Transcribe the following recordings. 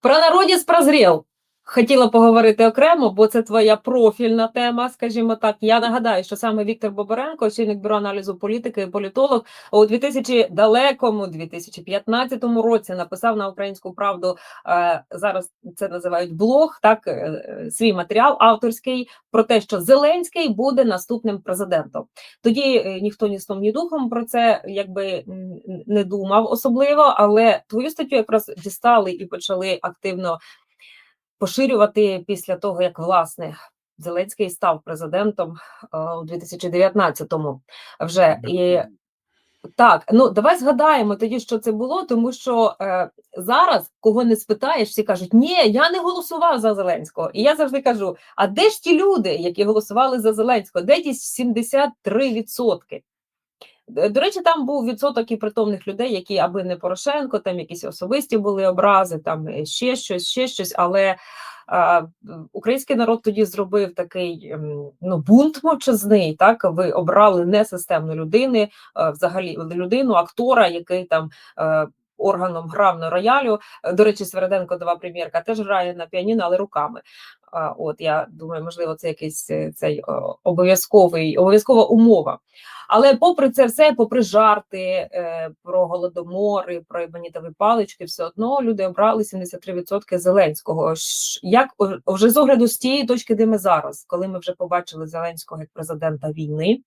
Про народец прозрів. Хотіла поговорити окремо, бо це твоя профільна тема, скажімо так. Я нагадаю, що саме Віктор Боборенко, очільник бюро аналізу політики, і політолог, у 2000 далекому 2015 році написав на українську правду. Е, зараз це називають блог, так е, свій матеріал авторський про те, що Зеленський буде наступним президентом. Тоді е, ніхто ні сном, ні духом про це якби не думав особливо, але твою статтю якраз дістали і почали активно поширювати після того, як власне Зеленський став президентом е, у 2019-му вже і так. Ну давай згадаємо тоді, що це було, тому що е, зараз, кого не спитаєш, всі кажуть: ні, я не голосував за Зеленського. І я завжди кажу: а де ж ті люди, які голосували за Зеленського? Де ті 73%? Д- До речі, там був відсоток і притомних людей, які аби не Порошенко, там якісь особисті були образи, там е, ще щось, ще щось. Але а, український народ тоді зробив такий ем, ну бунт мовчазний. Так ви обрали несистемну людини, е, взагалі людину, актора, який там. Органом грав на роялю. Е, До речі, Свереденко, нова прем'єрка, теж грає на піаніно, але руками. От я думаю, можливо, це якийсь е, цей обов'язковий обов'язкова умова. Але попри це все, попри жарти е, про голодомори, про ібанітові палички, все одно люди обрали 73% Зеленського. Як вже з огляду з тієї точки, де ми зараз, коли ми вже побачили Зеленського як президента війни,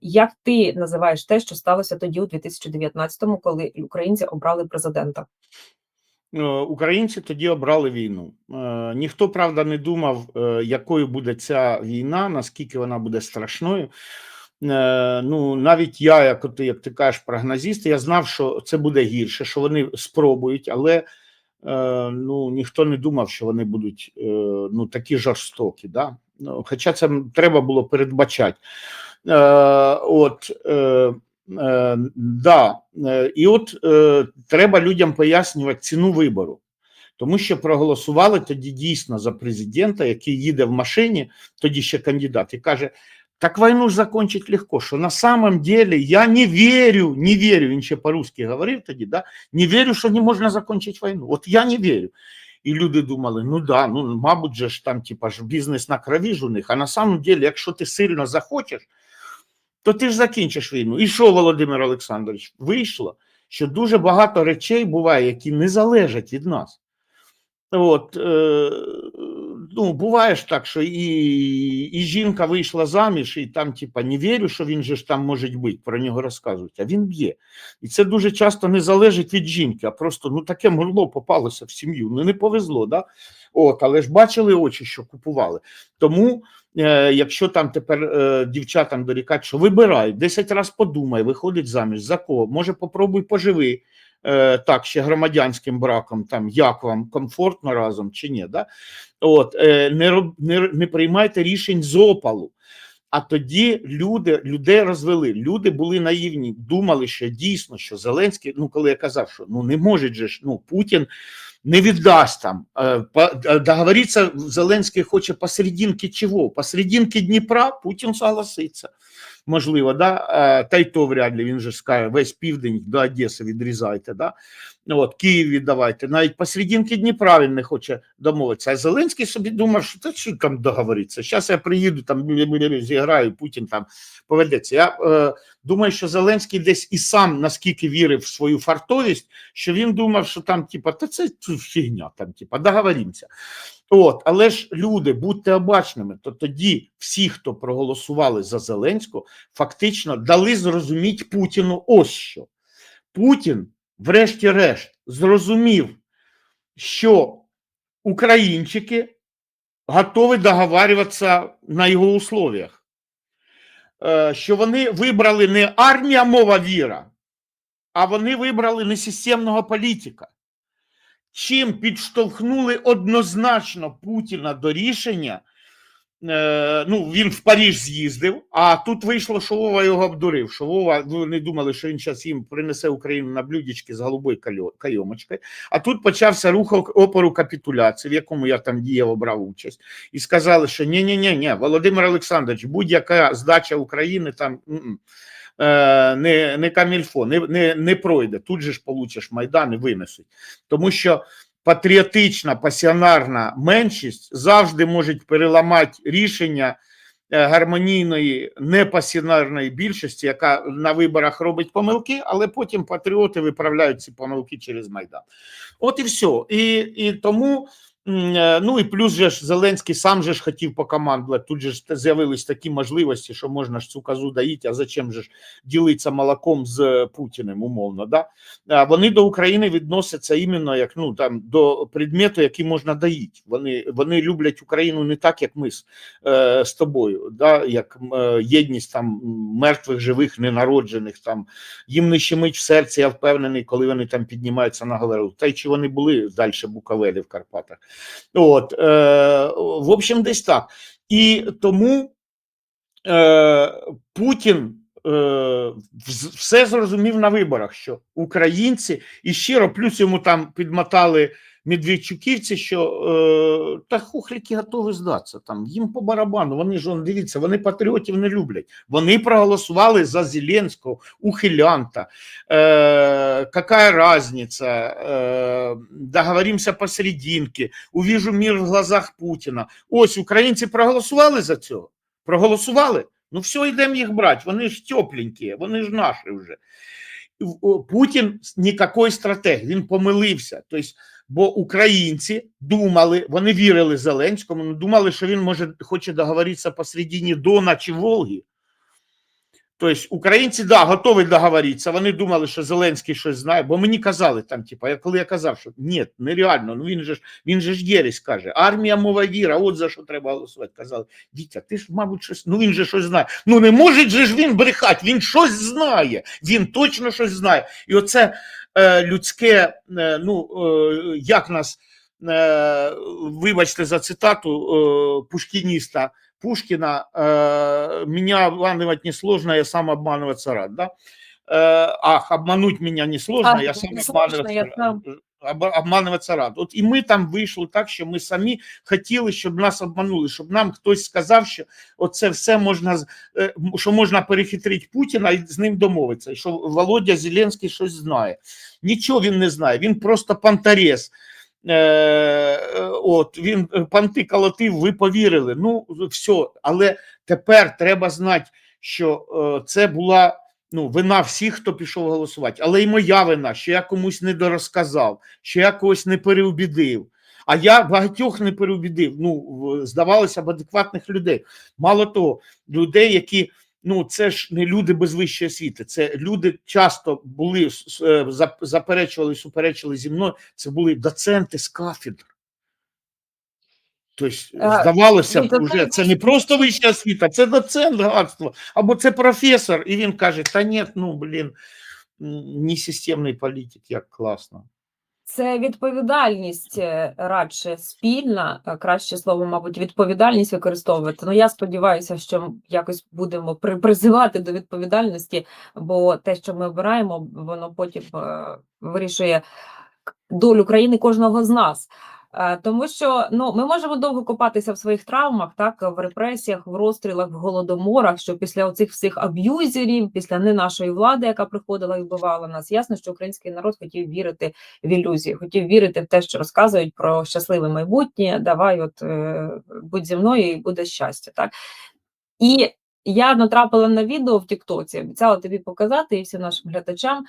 як ти називаєш те, що сталося тоді, у 2019-му, коли українці обрали президента? Е, Українці тоді обрали війну. Е, Ніхто, правда, не думав, е, якою буде ця війна, наскільки вона буде страшною. Е, Ну, навіть я, як ти, як ти кажеш, прогнозіст, я знав, що це буде гірше, що вони спробують, але е, ну, ніхто не думав, що вони будуть е, ну, такі жорстокі. Да? Ну, Хоча це треба було передбачати. Е, От, е, Е, да, і от треба людям пояснювати ціну вибору, тому що проголосували тоді дійсно за президента, який їде в машині, тоді ще кандидат, і каже: так війну ж легко, що на самом деле я не вірю, не вірю, він ще по-русски говорив тоді, да, не вірю, що не можна закінчити війну. От я не вірю. І люди думали, ну да, ну мабуть же ж там, типа ж бізнес на крові ж у них, а на самом деле, якщо ти сильно захочеш, то ти ж закінчиш війну. І що, Володимир Олександрович, вийшло, що дуже багато речей буває, які не залежать від нас. От, е, ну, буває ж так, що і, і жінка вийшла заміж, і там, типа, не вірю, що він же ж там може бути, про нього розказують, а він б'є. І це дуже часто не залежить від жінки, а просто ну, таке могло попалося в сім'ю. Ну, не повезло, да? От, але ж бачили очі, що купували. Тому е, якщо там тепер е, дівчатам дорікать, що вибирай, 10 разів подумай, виходить заміж, за кого, може попробуй поживи так, ще громадянським браком, там, як вам комфортно разом чи ні. Да? От, е, не, не, не приймайте рішень з опалу. А тоді люди, людей розвели. Люди були наївні, думали, що дійсно, що Зеленський, ну коли я казав, що ну не може же ж ну Путін не віддасть там. Е, е, договориться Зеленський хоче посерединки чого? Посерединки Дніпра Путін согласиться. Можливо, да? Е, та й то вряд ли він же скаже, весь південь до Одеси відрізайте, да? От, Київ віддавайте. Навіть посерединки Дніпра він не хоче домовитися. А Зеленський собі думав, що та що там договориться. Зараз я приїду, там зіграю, Путін там поведеться. Я е, думаю, що Зеленський десь і сам наскільки вірив в свою фартовість, що він думав, що там, типа, та це фігня, там, типа, договоримося. От, але ж люди, будьте обачними, то тоді всі, хто проголосували за Зеленського, фактично дали зрозуміти Путіну ось що. Путін, врешті-решт, зрозумів, що українчики готові договарюватися на його условіях. Е, Що вони вибрали не армія мова віра, а вони вибрали несистемного політика. Чим підштовхнули однозначно Путіна до рішення. Е, ну, він в Париж з'їздив, а тут вийшло, що Вова його обдурив. Що Вова, вони думали, що він зараз їм принесе Україну на блюдечки з голубою кайомочкою. А тут почався рух опору капітуляції, в якому я там дієво брав участь, і сказали, що ні, ні, ні, ні, Володимир Олександрович, будь-яка здача України там. е, Не, не камільфо, не, не, не пройде. Тут же ж получиш Майдан і винесуть. Тому що патріотична, пасіонарна меншість завжди можуть переламати рішення е, гармонійної непасіонарної більшості, яка на виборах робить помилки, але потім патріоти виправляють ці помилки через Майдан. От і все. І, і тому. Е, Ну і плюс же ж Зеленський сам же ж хотів покомандувати. Тут же ж з'явились такі можливості, що можна ж цю козу доїти, а зачем же ж ділитися молоком з е, Путіним, умовно. Да? Вони до України відносяться іменно як ну там до предмету, який можна доїти. Вони, вони люблять Україну не так, як ми з, е, з тобою, да? як е, єдність там мертвих, живих, ненароджених. Там їм не щемить в серці, я впевнений, коли вони там піднімаються на галеру. Та й чи вони були далі Буковелі в Карпатах. От, е, в общем, десь так. І тому е, Путін е, все зрозумів на виборах, що українці і щиро, плюс йому там підмотали медведчуківці, що е, та хухліки готові здатися. Там їм по барабану. Вони ж дивіться, вони патріотів не люблять. Вони проголосували за Зеленського, ухилянта. Э, какая разница? Э, договоримося посерединке. Увижу мир в глазах Путіна. Ось українці проголосували за цього. Проголосували. Ну все, йдемо їх брати. Вони ж тепленькі, вони ж наші вже. Путін ніякої стратегії, він помилився. Тобто, бо українці думали, вони вірили Зеленському, ну, думали, що він може хоче договоритися посередині Дона чи Волги. Тобто українці да, готові договоритися. Вони думали, що Зеленський щось знає, бо мені казали там, типу, я коли я казав, що ні, нереально, ну він же ж він же ж єресь каже, армія мова віра, от за що треба голосувати. Казали, дітя, ти ж, мабуть, щось, ну він же щось знає. Ну не може же ж він брехати, він щось знає, він точно щось знає. І оце е, людське, е, ну е, як нас, е, вибачте за цитату е, пушкініста. Пушкина э, «Меня обманывать несложно, я сам обманываться рад». Да? Э, ах, обмануть меня несложно, Ах, я сам несложно, обманываться, я рад. сам. Об- обманываться рад. От і ми там вийшли так, що ми самі хотіли, щоб нас обманули, щоб нам хтось сказав, що оце все можна, з- е, м- що можна перехитрити Путіна і з ним домовитися, і що Володя Зеленський щось знає. Нічого він не знає, він просто пантарез. Е, от він е, панти колотив, ви повірили. Ну, все, але тепер треба знати, що е, це була ну, вина всіх, хто пішов голосувати. Але й моя вина, що я комусь не дорозказав, що я когось не переубідив. А я багатьох не переубідив. Ну, здавалося б, адекватних людей. Мало того, людей, які. Ну, це ж не люди без вищої освіти. Це люди часто були е, зап- заперечували, суперечили зі мною. Це були доценти з кафедр. Тобто, здавалося б, ну, це уже це не просто вища освіта, це доцент багатства, або це професор, і він каже: Та ні, ну блін, не системний політик, як класно. Це відповідальність е, радше спільна, е, краще слово, мабуть, відповідальність використовувати. Ну я сподіваюся, що якось будемо при- призивати до відповідальності, бо те, що ми обираємо, воно потім е, вирішує долю країни кожного з нас. Е, Тому що ну ми можемо довго копатися в своїх травмах, так в репресіях, в розстрілах, в голодоморах. Що після оцих всіх аб'юзерів, після не нашої влади, яка приходила і вбивала нас, ясно, що український народ хотів вірити в ілюзії, хотів вірити в те, що розказують про щасливе майбутнє. Давай, от е, будь зі мною, і буде щастя. Так і я натрапила на відео в Тіктоці, обіцяла тобі показати і всім нашим глядачам.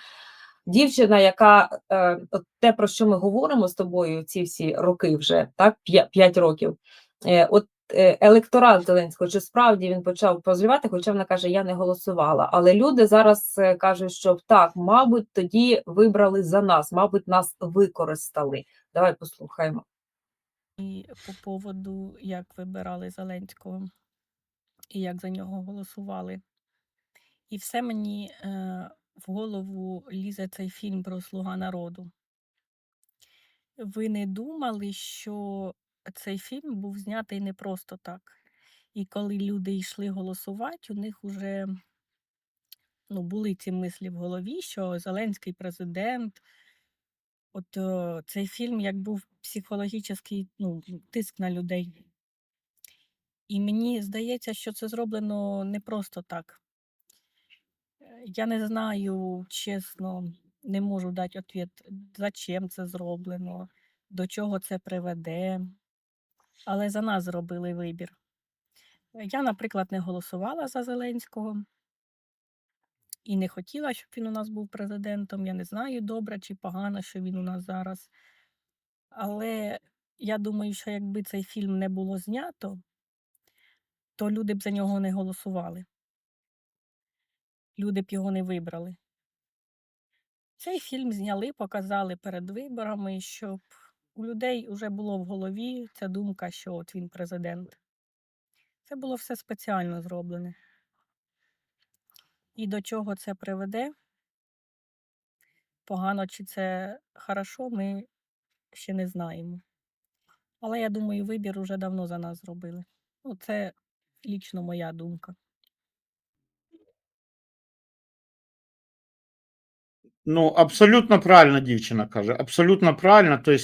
Дівчина, яка е, от те, про що ми говоримо з тобою, ці всі роки вже так, 5 років. Е, от е, електорат Зеленського, чи справді він почав прозрівати, хоча вона каже, я не голосувала. Але люди зараз е, кажуть, що так, мабуть, тоді вибрали за нас, мабуть, нас використали. Давай послухаємо. І по поводу, як вибирали Зеленського і як за нього голосували. І все мені е, в голову лізе цей фільм про слуга народу. Ви не думали, що цей фільм був знятий не просто так. І коли люди йшли голосувати, у них вже ну, були ці мислі в голові, що Зеленський президент. От е, цей фільм як був психологічний ну, тиск на людей. І мені здається, що це зроблено не просто так. Я не знаю, чесно, не можу дати відповідь, зачем це зроблено, до чого це приведе. Але за нас зробили вибір. Я, наприклад, не голосувала за Зеленського і не хотіла, щоб він у нас був президентом. Я не знаю, добре чи погано, що він у нас зараз. Але я думаю, що якби цей фільм не було знято, то люди б за нього не голосували. Люди б його не вибрали. Цей фільм зняли, показали перед виборами, щоб у людей вже було в голові ця думка, що от він президент. Це було все спеціально зроблене. І до чого це приведе? Погано чи це хорошо, ми ще не знаємо. Але я думаю, вибір уже давно за нас зробили. Ну, це лічно моя думка. Ну, абсолютно правильно дівчина каже. Абсолютно правильно. Тобто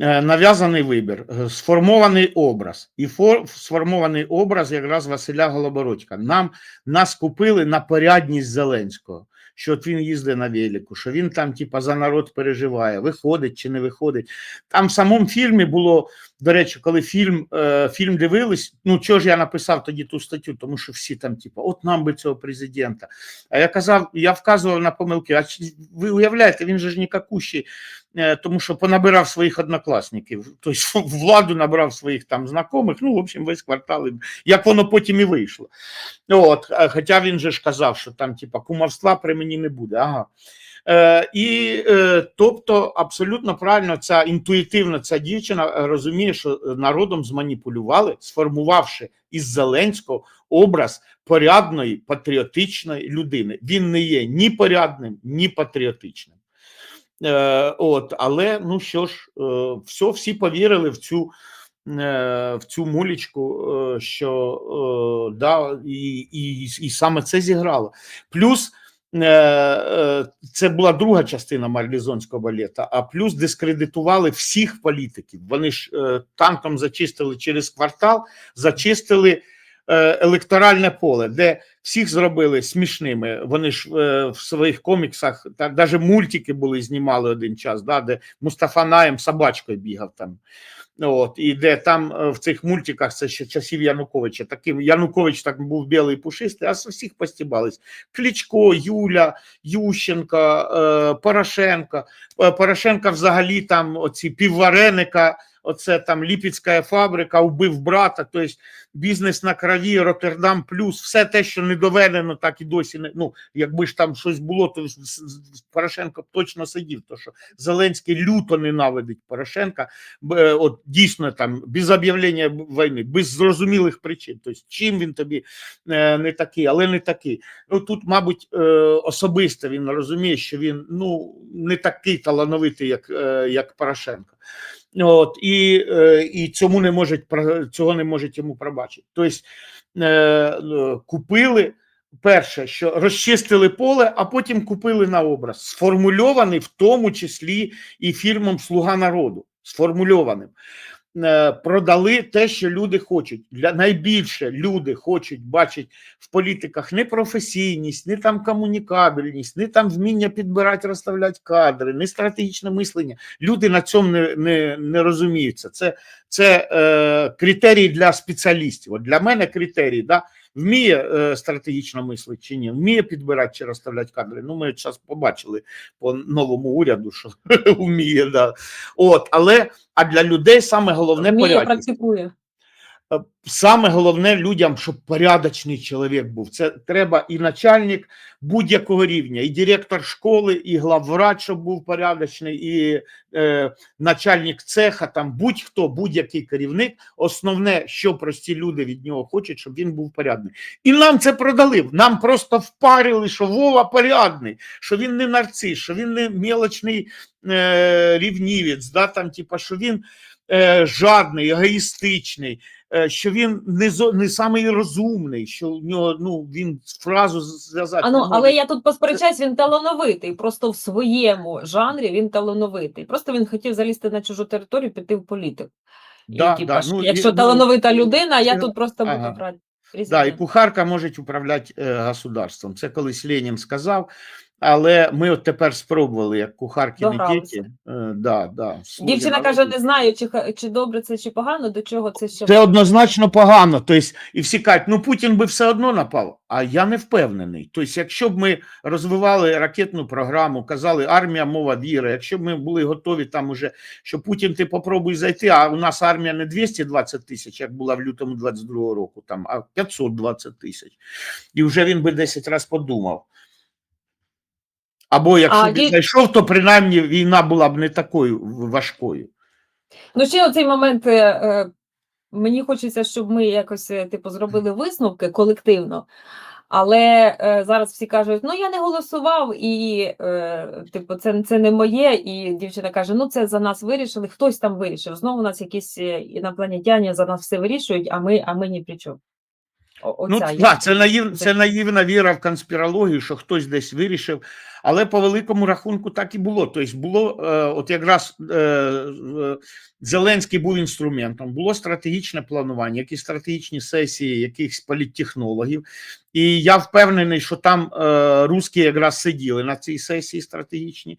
е, нав'язаний вибір, е, сформований образ. І фор, сформований образ якраз Василя Голобородька. Нам нас купили на порядність Зеленського. Що от він їздить на велику, що він там, типа, за народ переживає, виходить чи не виходить. Там в самому фільмі було, до речі, коли фільм, е, фільм дивились, ну чого ж я написав тоді ту статтю, тому що всі там, типа, от нам би цього президента. А я казав, я вказував на помилки. А ви уявляєте, він же ж нікакущий, тому що понабирав своїх однокласників. Тобто владу набрав своїх там знайомих. Ну, в общем, весь квартал, як воно потім і вийшло. От, хоча він же ж казав, що там, типа, кумовства при мені не буде. Ага. Е, і е, тобто абсолютно правильно ця інтуїтивно ця дівчина е, розуміє, що народом зманіпулювали, сформувавши із Зеленського образ порядної патріотичної людини. Він не є ні порядним, ні патріотичним. Е, от, але ну що ж, е, все, всі повірили в цю, е, в цю мулічку, е, що е, да, і, і, і саме це зіграло. Плюс е, е, це була друга частина марлізонського балета, а плюс дискредитували всіх політиків. Вони ж е, танком зачистили через квартал, зачистили електоральне поле, де всіх зробили смішними. Вони ж е, в своїх коміксах, так навіть мультики були, знімали один час, да, де Мустафа Наєм собачкою бігав там. От, і де там е, в цих мультиках це ще часів Януковича. Таким Янукович так був білий пушистий, а з всіх постібались. Кличко, Юля, Ющенка, е, Порошенко. Е, Порошенка взагалі там оці піввареника, оце там Ліпецька фабрика, вбив брата. Тобто бізнес на крові, Роттердам плюс, все те, що не доведено, так і досі не. Ну, якби ж там щось було, то Порошенко б точно сидів. То що Зеленський люто ненавидить Порошенка. Е, От дійсно там без об'явлення війни, без зрозумілих причин. Тобто, чим він тобі е, не такий, але не такий. Ну тут, мабуть, е, особисто він розуміє, що він ну не такий талановитий, як, як Порошенко. От і, е, і цьому не можуть цього не можуть йому пробачити. Тобто е, е, купили. Перше, що розчистили поле, а потім купили на образ, сформульований в тому числі і фірмом Слуга народу, сформульованим. Е, Продали те, що люди хочуть. Для найбільше люди хочуть бачити в політиках не професійність, не там комунікабельність, не там вміння підбирати, розставляти кадри, не стратегічне мислення. Люди на цьому не, не, не розуміються. Це, це е, критерії для спеціалістів. От для мене критерій. да, вміє е, стратегічно мислити чи ні, вміє підбирати чи розставляти кадри. Ну, ми зараз побачили по новому уряду, що вміє, да. От, але а для людей саме головне Вміє, порядність. практикує. Е, Саме головне людям, щоб порядочний чоловік був. Це треба і начальник будь-якого рівня, і директор школи, і главврач, щоб був порядочний, і е, начальник цеха, там будь-хто, будь-який керівник. Основне, що прості люди від нього хочуть, щоб він був порядний. І нам це продали. Нам просто впарили, що Вова порядний, що він не нарцис, що він не мелочний е, рівнівець, да, там, типа, що він е, жадний, егоїстичний е, що він не зо не самий розумний, що в нього ну він фразу зв'язати. А ну, але я тут посперечаюсь, він талановитий. Просто в своєму жанрі він талановитий. Просто він хотів залізти на чужу територію, піти в політику. Да, і, да, ну, якщо і- ну, талановита людина, я це- тут просто ага. буду брати. Да, і кухарка може управляти е, государством. Це колись Ленін сказав. Але ми от тепер спробували, як кухарки Догралися. Нікіті. Е, да, да, Дівчина народу». каже, не знаю, чи, чи добре це, чи погано, до чого це ще. Це однозначно погано. Тобто, і всі кажуть, ну Путін би все одно напав. А я не впевнений. Тобто, якщо б ми розвивали ракетну програму, казали армія, мова віри, якщо б ми були готові там уже, що Путін ти попробуй зайти, а у нас армія не 220 тисяч, як була в лютому 22 року, там, а 520 тисяч. І вже він би 10 разів подумав. Або якщо А, б він зайшов, то принаймні війна була б не такою важкою. Ну, ще оцей момент. е, е, Мені хочеться, щоб ми якось е, типу зробили висновки колективно. Але е, зараз всі кажуть: ну я не голосував, і е, типу, це, це не моє. І дівчина каже: ну це за нас вирішили. Хтось там вирішив. Знову у нас якісь е, інопланетяни за нас все вирішують, а ми, а ми ні при чому. О- Ну, да, це, наїв, це наївна віра в конспірологію, що хтось десь вирішив. Але по великому рахунку так і було. Тобто було, е, от якраз е, Зеленський був інструментом, було стратегічне планування, якісь стратегічні сесії якихось політтехнологів. І я впевнений, що там е, русські якраз сиділи на цій сесії стратегічній.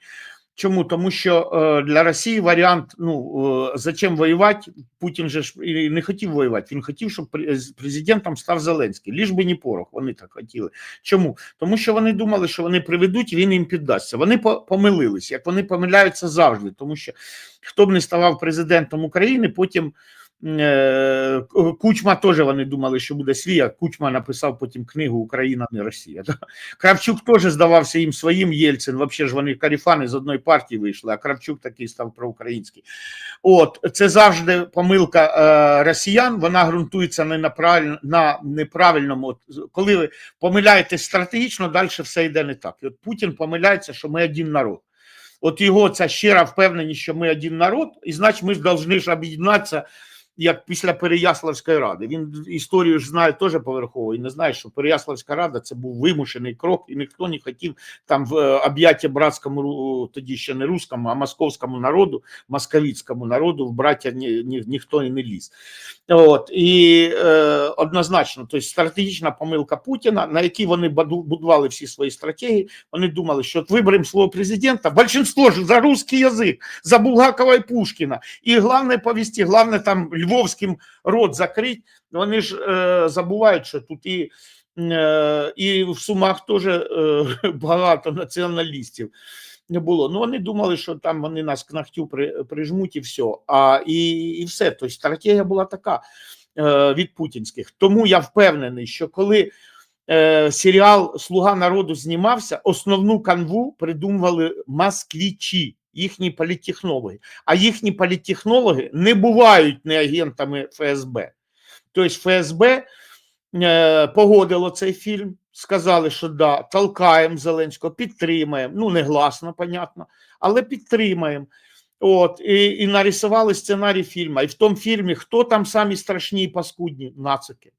Чому? Тому що е, для Росії варіант: ну е, зачем воювати? Путін же ж і не хотів воювати. Він хотів, щоб пре- президентом став Зеленський. Ліж би не порох. Вони так хотіли. Чому? Тому що вони думали, що вони приведуть, і він їм піддасться. Вони по- помилились, як вони помиляються завжди, тому що хто б не ставав президентом України, потім. Е, К- Кучма теж вони думали, що буде свій, а Кучма написав потім книгу Україна не Росія. Кравчук теж здавався їм своїм Єльцин. Взагалі ж вони каріфани з одної партії вийшли, а Кравчук такий став проукраїнський. От це завжди помилка е, росіян. Вона ґрунтується не на правиль, на неправильному. Коли ви помиляєтесь стратегічно, далі все йде не так. І от Путін помиляється, що ми один народ. От його ця щира впевненість, що ми один народ, і значить, ми ж повинні об'єднатися. Як після Переяславської ради. Він історію ж знає теж поверхово і не знає, що Переяславська рада це був вимушений крок, і ніхто не хотів там в е, об'яття братському тоді ще не русскому, а московському народу, московицькому народу в браття ні, ні, ніхто і не ліз. От і е, однозначно, тобто стратегічна помилка Путіна, на якій вони будували всі свої стратегії. Вони думали, що виберемо свого президента, большинство ж за русский язик, за Булгакова і Пушкіна. І головне повісти, головне там львовським рот закрити. Вони ж е, забувають, що тут і, е, і в Сумах теж е, багато націоналістів не було. Ну вони думали, що там вони нас к ногтю при, прижмуть і все. А і, і все. Тобто стратегія була така е, від путінських. Тому я впевнений, що коли е, серіал Слуга народу знімався, основну канву придумували москвічі, їхні політтехнологи. А їхні політтехнологи не бувають не агентами ФСБ. Тобто ФСБ е, погодило цей фільм, сказали, що да, толкаємо Зеленського, підтримаємо. Ну, не гласно, понятно, але підтримаємо. От, і, і нарисували сценарій фільму. І в тому фільмі хто там самі страшні і паскудні нацики.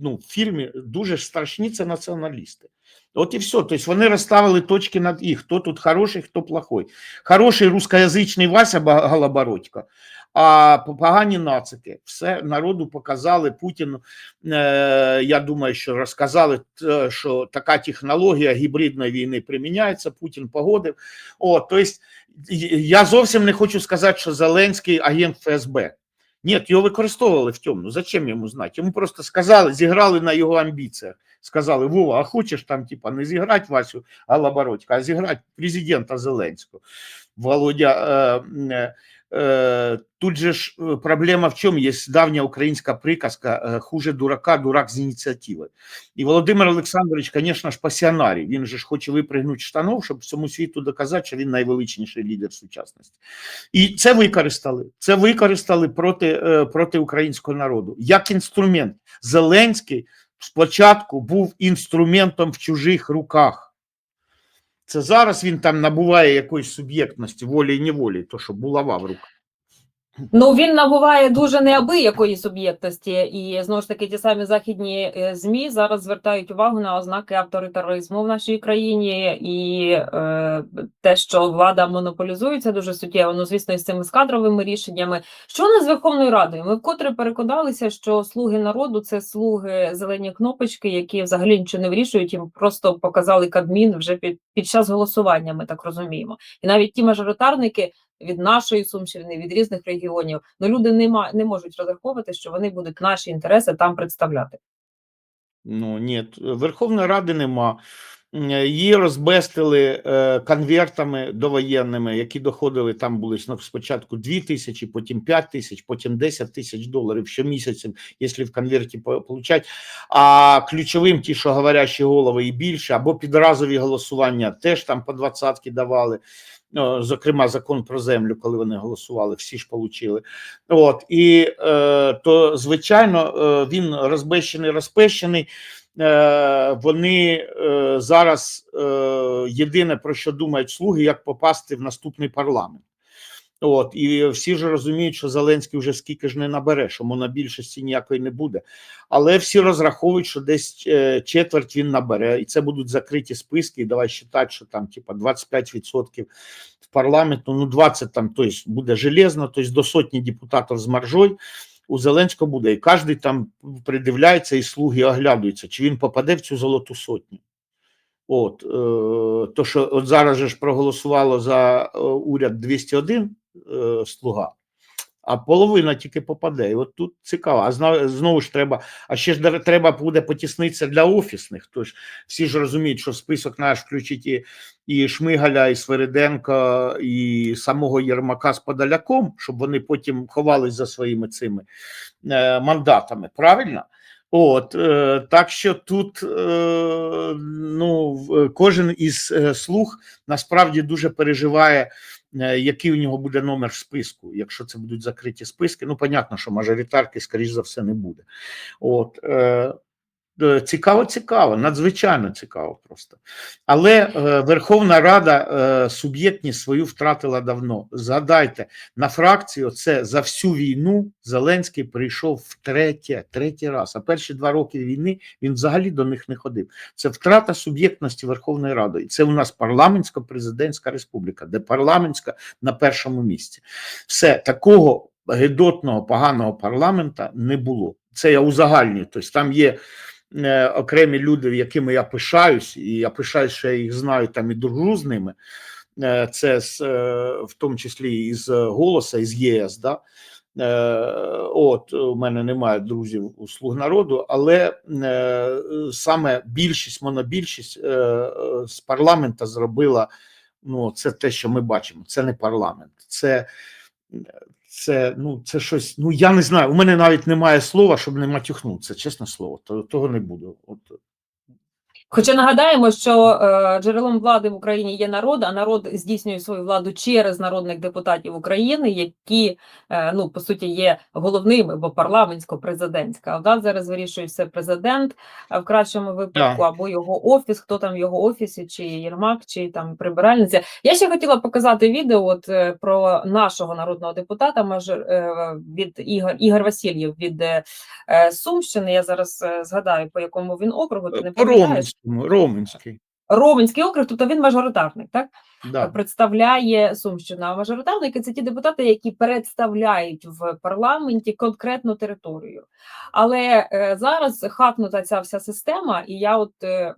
Ну, в фільмі дуже страшні це націоналісти. От і все. Тобто вони розставили точки над і, хто тут хороший, хто плохой. Хороший рускоязичний Вася Голобородько, а погані нацики. Все народу показали Путіну. Е, я думаю, що розказали, е, що така технологія гібридної війни приміняється. Путін погодив. О, тобто, я зовсім не хочу сказати, що Зеленський агент ФСБ. Ні, його використовували в темну. Зачем йому знати? Йому просто сказали, зіграли на його амбіціях. Сказали: Вова, а хочеш там, типа, не зіграти Васю Голобородька, а зіграти президента Зеленського. Володя, е, е, е, тут же ж е, проблема в чому? Є давня українська приказка е, хуже дурака, дурак з ініціативи. І Володимир Олександрович, звісно ж, пасіонарій. Він же ж хоче випригнути штанов, щоб всьому світу доказати, що він найвеличніший лідер сучасності. І це використали. Це використали проти, проти українського народу. Як інструмент. Зеленський спочатку був інструментом в чужих руках. Це зараз він там набуває якоїсь суб'єктності, волі і неволі, то що булава в руках. Ну він набуває дуже неабиякої суб'єктності, і знову ж таки ті самі західні е, змі зараз звертають увагу на ознаки авторитаризму в нашій країні, і е, те, що влада монополізується дуже суттєво. Ну звісно, і з цими з кадровими рішеннями. Що у нас з Верховною Радою? Ми вкотре переконалися, що слуги народу це слуги зелені кнопочки, які взагалі нічого не вирішують. Їм просто показали Кабмін вже під, під час голосування. Ми так розуміємо, і навіть ті мажоритарники від нашої Сумщини, від різних регіонів. Ну люди не, ма- не можуть розраховувати, що вони будуть наші інтереси там представляти. Ну ні, Верховної Ради нема. Її розбестили е, конвертами довоєнними, які доходили там були спочатку 2 тисячі, потім 5 тисяч, потім 10 тисяч доларів щомісяця, якщо в конверті получать. А ключовим ті, що говорящі голови і більше, або підразові голосування, теж там по двадцятки давали. Зокрема, закон про землю, коли вони голосували, всі ж получили. От і е, то звичайно е, він розбещений, розпещений. Е, вони е, зараз е, єдине про що думають слуги, як попасти в наступний парламент. От і всі ж розуміють, що Зеленський вже скільки ж не набере, що монобільшості ніякої не буде. Але всі розраховують, що десь четверть він набере, і це будуть закриті списки. І давай вважати, що там типа 25% в парламенту, ну 20 там, тобто буде железно, тобто до сотні депутатів з маржою у Зеленського буде. І кожен там придивляється, і слуги оглядуються, чи він попаде в цю золоту сотню. От, е, то, що от зараз ж проголосувало за е, уряд 201 е, слуга, а половина тільки попаде. І от тут цікаво. А знову ж треба, а ще ж треба буде потіснитися для офісних. Тож всі ж розуміють, що список наш включить і, і Шмигаля, і Свериденка, і самого Єрмака з Подоляком, щоб вони потім ховались за своїми цими е, мандатами. Правильно? От е, так що тут е, ну кожен із е, слуг насправді дуже переживає, який у нього буде номер списку. Якщо це будуть закриті списки, ну понятно, що мажоритарки, скоріш за все, не буде. От е, е, цікаво, цікаво, надзвичайно цікаво просто. Але е, Верховна Рада е, суб'єктність свою втратила давно. Згадайте, на фракцію це за всю війну Зеленський прийшов втретє, третій раз. А перші два роки війни він взагалі до них не ходив. Це втрата суб'єктності Верховної Ради. І це у нас парламентсько-президентська республіка, де парламентська на першому місці. Все такого гидотного поганого парламента не було. Це я узагальнюю. Тобто там є е, окремі люди, якими я пишаюсь, і я пишаюсь, що я їх знаю там і дружу з ними. Е, Це з, е, в тому числі із голоса, із ЄС. Да? Е, От у мене немає друзів у слуг народу, але е, саме більшість, монобільшість е, е, з парламента зробила. Ну, це те, що ми бачимо. Це не парламент, це, це, ну, це щось. Ну я не знаю. У мене навіть немає слова, щоб не матюхнутися. Чесне слово, того не буду. От Хоча нагадаємо, що е, джерелом влади в Україні є народ, а народ здійснює свою владу через народних депутатів України, які е, ну по суті є головними, бо парламентсько-президентська. А в зараз вирішує все президент в кращому випадку, або його офіс, хто там в його офісі, чи Єрмак, чи там прибиральниця. Я ще хотіла показати відео от е, про нашого народного депутата мажор, від Ігор Ігор Васильєв від Сумщини. Я зараз згадаю, по якому він округу. Ти не пам'ятаєш? Роменському, Роменський округ, тобто він мажоритарник, так? Да. Представляє Сумщину. А мажоритарники це ті депутати, які представляють в парламенті конкретну територію. Але е, зараз хакнута ця вся система, і я от е,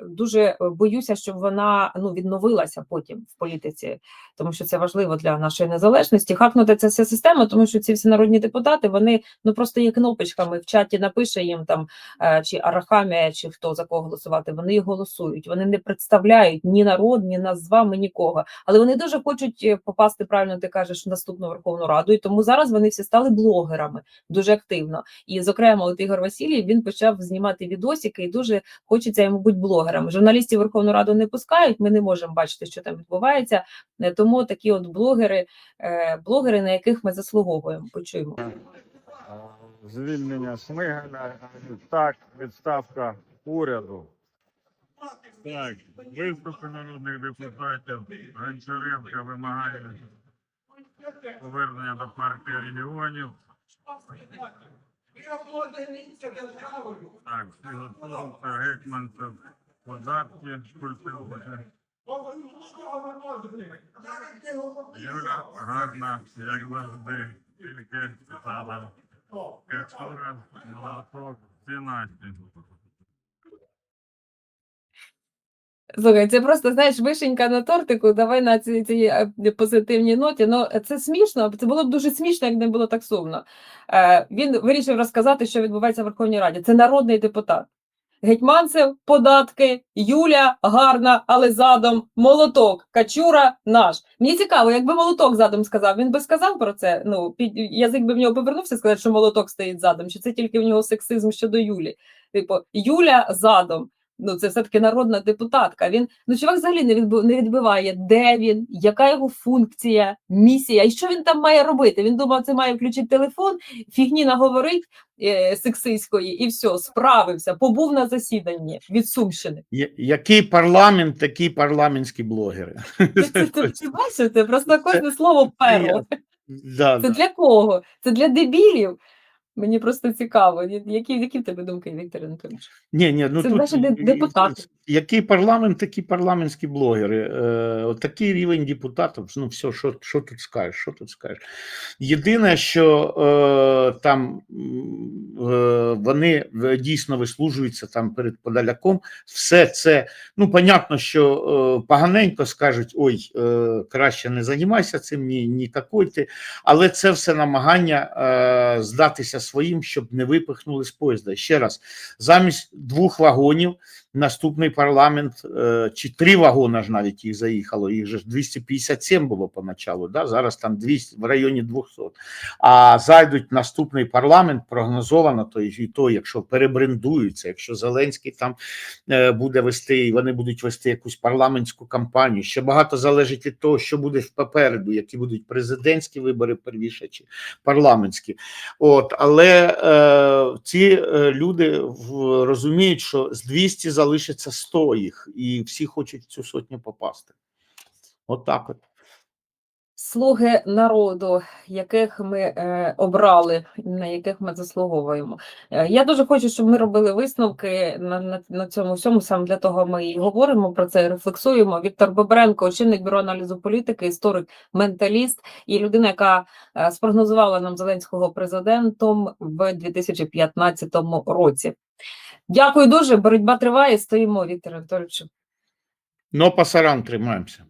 дуже боюся, щоб вона ну відновилася потім в політиці, тому що це важливо для нашої незалежності. Хакнута ця вся система, тому що ці всі народні депутати вони ну просто є кнопочками в чаті. Напише їм там е, чи Арахамія, чи хто за кого голосувати. Вони голосують. Вони не представляють ні народ, ні нас з вами, нікого. Але вони дуже хочуть е, попасти правильно. Ти кажеш в наступну Верховну Раду, і тому зараз вони всі стали блогерами дуже активно. І, зокрема, от Ігор Васильєв він почав знімати відосики, і дуже хочеться йому бути блогером. Журналістів Верховну Раду не пускають. Ми не можемо бачити, що там відбувається. Е, Тому такі от блогери, е, блогери, на яких ми заслуговуємо. Почуємо. звільнення Шмигаля, так, відставка уряду. Так, виступи народних депутатів Гончаренка вимагає повернення до партії регіонів. Так, Філатонка, Гетьманцев, податки, культури. Юля гарна, як завжди, тільки стала. Культура, молоток, 12. Слухай, це просто знаєш вишенька на тортику. Давай на цій, цій е, позитивній ноті. Ну це смішно. Це було б дуже смішно, як не було так сумно. Е, він вирішив розказати, що відбувається в Верховній Раді. Це народний депутат. Гетьманцев, податки, Юля гарна, але задом, молоток, качура наш. Мені цікаво, якби молоток задом сказав, він би сказав про це. Ну, під язик би в нього повернувся сказати, що молоток стоїть задом, чи це тільки в нього сексизм щодо Юлі. Типу, Юля задом. Ну, це все-таки народна депутатка. Він ну чувак взагалі не відбив, не відбиває, де він, яка його функція, місія, і що він там має робити. Він думав, це має включити телефон, фігні наговорить е, сексистської, і все, справився, побув на засіданні від Сумщини. Я- Який парламент, такі парламентські блогери. Ти бачиш, це просто кожне слово перло. Да, Це да. для кого? Це для дебілів. Мені просто цікаво, які, які в тебе думки, Віктор Анатолійович? Ні, ні, ну Це тут наші депутати. Який парламент, такі парламентські блогери. Е, такий рівень депутатів. Ну, все, що, що тут скажеш? Що тут скажеш? Єдине, що е, там е, вони дійсно вислужуються там перед подаляком. Все це, ну, понятно, що е, поганенько скажуть: ой, е, краще не займайся цим, ні, ні такой ти. Але це все намагання е, здатися своїм, щоб не випихнули з поїзда. Ще раз, замість двох вагонів наступний парламент, е, чи три вагона ж навіть їх заїхало, їх же 257 було поначалу, да? зараз там 200, в районі 200. А зайдуть наступний парламент, прогнозовано, то і то, якщо перебрендуються, якщо Зеленський там е, буде вести, і вони будуть вести якусь парламентську кампанію. Ще багато залежить від того, що буде попереду, які будуть президентські вибори первіше чи парламентські. От, але е, ці е, люди розуміють, що з 200 залишиться 100 їх, і всі хочуть в цю сотню попасти. От так от. Слуги народу, яких ми е, обрали, на яких ми заслуговуємо. Е, я дуже хочу, щоб ми робили висновки на, на, на цьому всьому. Саме для того ми і говоримо про це, рефлексуємо. Віктор Бобренко, очільник бюро аналізу політики, історик, менталіст і людина, яка е, спрогнозувала нам Зеленського президентом в 2015 році. Дякую дуже. Боротьба триває. Стоїмо, Віктор Анатолійович. Но пасаран тримаємося.